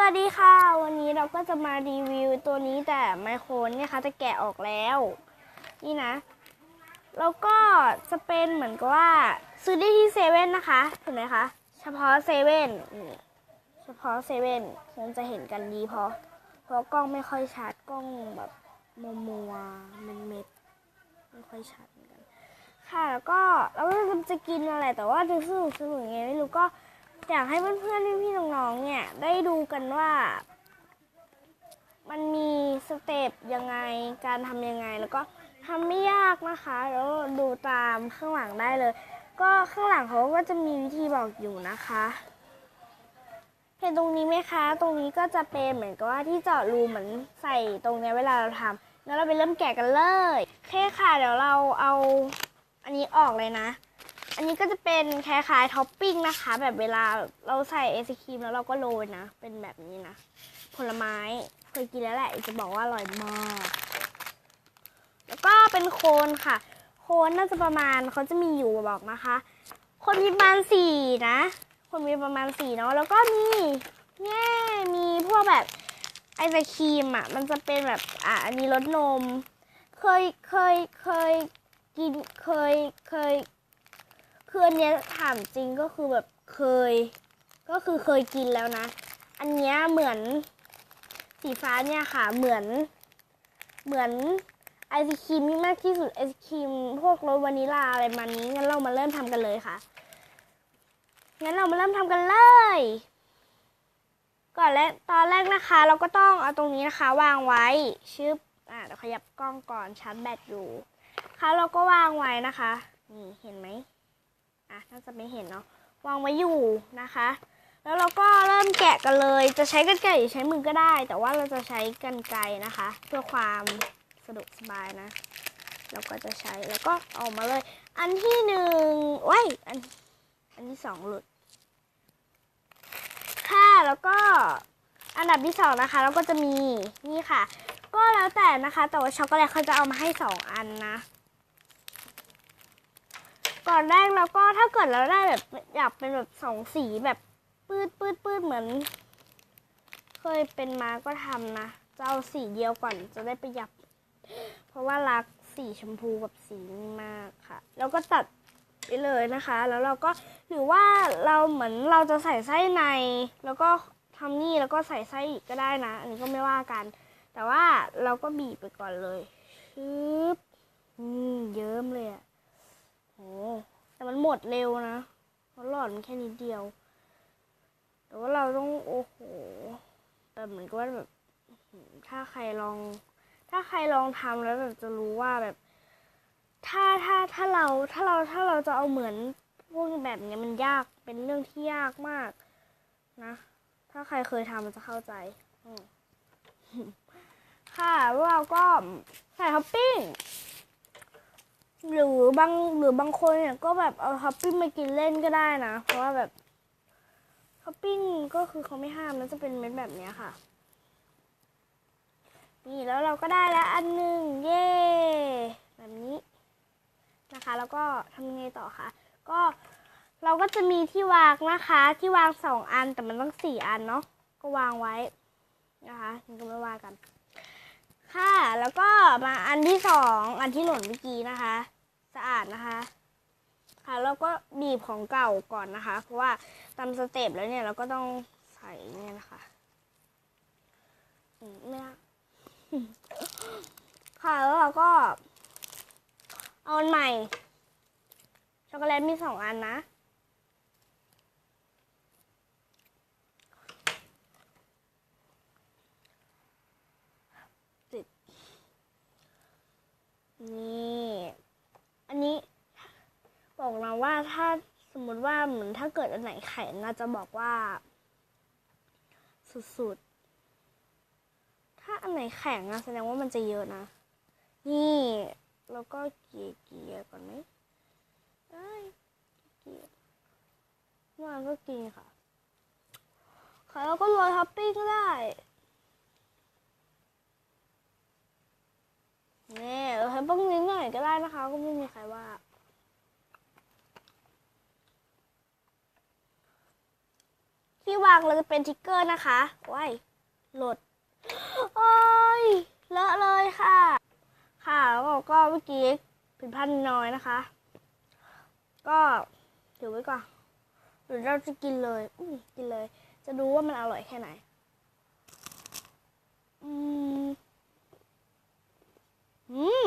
วัสดีค่ะ วันนี้เราก็จะมารีวิวตัวนี้แต่ไมโครเนี่ยค่ะจะแกะออกแล้ว นี่นะ แล้วก็จะเป็นเหมือนกับว่า ซื้อได้ที่เซเว่นนะคะเห็นไหมคะ เฉพาะเซเว่นเฉพาะเซเว่นมันจะเห็นกันดีเพราะเพราะกล้องไม่ค่อยชัดกล้องแบบมัวมัวเม็ดเม็ดไม่ค่อยชัดเหมือนกัน ค่ะแล้วก็เราก็จะกินอะไรแต่ว่าจะสนุกสนุกยังไงไม่รู้ก็ อยากให้เพื่อนๆพี่ๆน้องๆเนี่ย ได้ดูกันว่า มันมีสเต็ปยังไงการทำยังไงแล้วก็ทำไม่ยากนะคะ แล้วดูตามข้างหลังได้เลย ก็ข้างหลังเขาก็จะมีวิธีบอกอยู่นะคะเห็นตรงนี้ไหมคะ ตรงนี้ก็จะเป็นเหมือนกับว่าที่เจาะรูเหมือนใส่ตรงเนี้ยเวลาเราทำงั้นเราไปเริ่มแกะกันเลยโอเคค่ะ เดี๋ยวเราเอาอันนี้ออกเลยนะ อันนี้ก็จะเป็นคล้ายๆท็อปปิ้งนะคะ แบบเวลาเราใส่ไอศครีมแล้วเราก็โรยนะ เป็นแบบนี้นะ ผลไม้เคยกินแล้วแหละ จะบอกว่าอร่อยมาก แล้วก็เป็นโคนค่ะ โคนน่าจะประมาณเขาจะมีอยู่บอกนะคะ คนมีประมาณสี่นะ คนมีประมาณสี่เนาะ แล้วก็มีแง่มีพวกแบบไอศครีมอะ มันจะเป็นแบบอะอันนี้รสนม เคยเคยเคยกินเคยเคย คืออันเนี้ยถามจริงก็คือแบบเคย ก็คือเคยกินแล้วนะ อันเนี้ยเหมือนสีฟ้าเนี่ยค่ะ เหมือน เหมือนไอศครีมที่มากที่สุดไอศครีมพวกรสวานิลาอะไรมานี้งั้นเรามาเริ่มทำกันเลยค่ะงั้นเรามาเริ่มทำกันเลย ก่อนแรกตอนแรกนะคะ เราก็ต้องเอาตรงนี้นะคะ วางไว้ชึบอะเดี๋ยวขยับกล้องก่อนชาร์จแบตอยู่ค่ะเราก็วางไว้นะคะนี่เห็นไหม อะน่าจะไม่เห็นเนาะวางไว้อยู่นะคะ แล้วเราก็เริ่มแกะกันเลย จะใช้กันไกรหรือใช้มือก็ได้ แต่ว่าเราจะใช้กันไกรนะคะ เพื่อความสะดวกสบายนะเราก็จะใช้แล้วก็เออกมาเลย อันที่หนึ่งว้ยอันอันที่สองหลุดค่ะแล้วก็อันดับที่สองนะคะเราก็จะมีนี่ค่ะ ก็แล้วแต่นะคะ แต่ว่าช็อกโกแลตเขาจะเอามาให้สองอันนะ ก่อนแรกเราก็ถ้าเกิดเราได้แบบอยากเป็นแบบสองสีแบบปืดปืดปืดเหมือน เคยเป็นมาก็ทำนะจะเอาสีเดียวก่อนจะได้ประหยัดเพราะว่ารักสีชมพูกับสีนี้มากค่ะ แล้วก็ตัดไปเลยนะคะ แล้วเราก็หรือว่าเราเหมือนเราจะใส่ไส้ใน แล้วก็ทำนี่แล้วก็ใส่ไส้อีกก็ได้นะ อันนี้ก็ไม่ว่ากัน แต่ว่าเราก็บีบไปก่อนเลยชึบอืมเยิ้มเลยอะ โหแต่มันหมดเร็วนะเพราะหลอดมันแค่นิดเดียว แต่ว่าเราต้องโอ้โหแบบเหมือนกับว่าแบบถ้าใครลอง ถ้าใครลองทำแล้วแบบจะรู้ว่าแบบ ถ้าถ้าถ้าเราถ้าเราถ้าเราจะเอาเหมือนพวกแบบเนี้ยมันยากเป็นเรื่องที่ยากมากนะ ถ้าใครเคยทำมันจะเข้าใจอืค่ะแล้วเราก็ใส่ท็อปปิ้ง หรือบางหรือบางคนเนี่ยก็แบบเอาท็อปปิ้งมากินเล่นก็ได้นะ เพราะว่าแบบท็อปปิ้งก็คือเขาไม่ห้ามแล้วจะเป็นเม็ดแบบเนี้ยค่ะ นี่แล้วเราก็ได้แล้วอันหนึ่งเย่แบบนี้นะคะ แล้วก็ทำยังไงต่อคะก็เราก็จะมีที่วางนะคะ ที่วางสองอันแต่มันต้องสี่อันเนาะก็วางไว้นะคะนี่ก็ไม่ว่ากัน ค่ะแล้วก็มาอันที่สองอันที่หล่นเมื่อกี้นะคะ สะอาดนะคะค่ะแล้วก็บีบของเก่าก่อนนะคะ เพราะว่าตามสเต็ปแล้วเนี่ยเราก็ต้องใส่เนี่ยนะคะไม่ได้ค่ะแล้วเราก็เอาอันใหม่ ช็อกโกแลตมีสองอันนะติดนี่ อันนี้ บอกเรา ว่าถ้าสมมติว่าเหมือนถ้าเกิดอันไหนแข็งอาจจะบอกว่า สุดๆ ถ้าอันไหนแข็งอะแสดงว่ามันจะเยอะนะ นี่แล้วก็เกลี่ยเกลี่ยก่อนไหมเอ้เกลี่ยว่าก็กินค่ะค่ะแล้วก็โรยท็อปปิ้งก็ได้นี่เราให้บ้งนิดหน่อยก็ได้นะคะก็ไม่มีาโอเคที่วางเราจะเป็นทิกเกอร์นะคะว้ายหลดโอ้ยเลอะเลยค่ะ ค่ะแล้วก็เมื่อกี้ผิดพลาดน้อยนะคะ ก็เดี๋ยวไว้ก่อนหรือเราจะกินเลย อืกินเลย จะดูว่ามันอร่อยแค่ไหน อืม อืม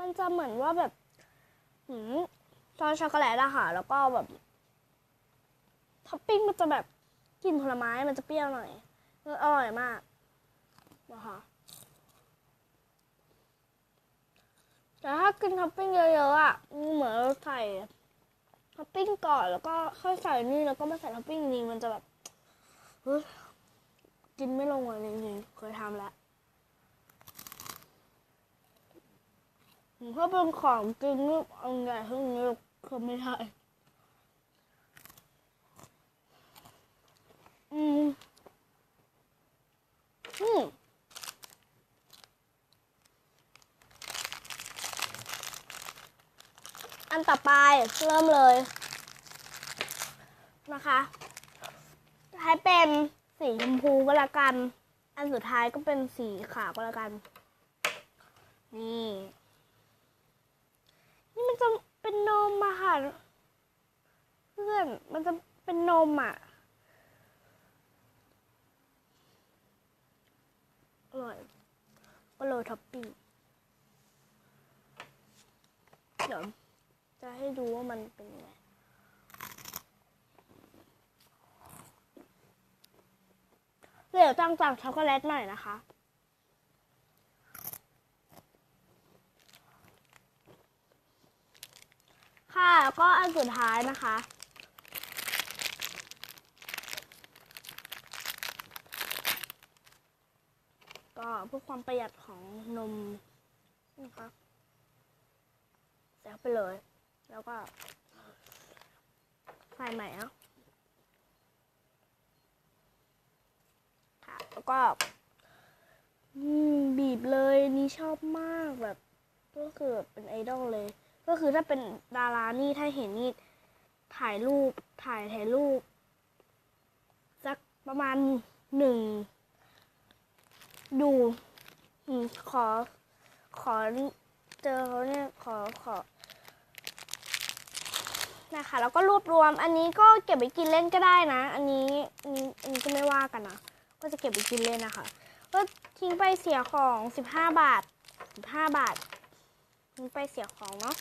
มันจะเหมือนว่าแบบหืมซอสช็อกโกแลตอะค่ะ แล้วก็แบบท็อปปิ้งมันจะแบบกลิ่นผลไม้มันจะเปรี้ยวหน่อยอออร่อยมากนะคะแต่ถ้ากินท็อปปิ้งเยอะๆอะเหมือนเราใส่ท็อปปิ้งก่อนแล้วก็ค่อยใส่นี่แล้วก็มาใส่ท็อปปิ้งนี้มันจะแบบกินไม่ลงเลยจริงๆเคยทำแล้ว ถ้าเป็นของจริงนี่เอาไงพวกนี้คือไม่ได้อืมอืมอันต่อไปเริ่มเลย นะคะ ให้เป็นสีชมพูก็แล้วกัน อันสุดท้ายก็เป็นสีขาวก็แล้วกัน นี่ จะเป็นนมอะค่ะ เพื่อนมันจะเป็นนมอะอร่อยก็โรยท็อปปิ้งเดี๋ยวจะให้ดูว่ามันเป็นยังไงเดี๋ยวตั้งจากช็อกโกแลตหน่อยนะคะ ค่ะ ก็อันสุดท้ายนะคะ ก็เพื่อความประหยัดของนมนะคะใส่เข้าไปเลย แล้วก็ใส่ใหม่อะค่ะ แล้วก็บีบเลยนี่ชอบมากแบบก็คือเป็นไอดอลเลย ก็คือถ้าเป็นดารานี่ถ้าเห็นนี่ถ่ายรูปถ่ายถ่ายรูปสักประมาณหนึ่งดูขอ ขอเจอเขาเนี่ยขอขอนะคะแล้วก็รวบรวม อันนี้ก็เก็บไปกินเล่นก็ได้นะ อันนี้อันนี้อันนี้ก็ไม่ว่ากันนะก็จะเก็บไปกินเล่นนะคะก็ทิ้งไปเสียของสิบห้าบาทสิบห้าบาททิ้งไปเสียของเนาะ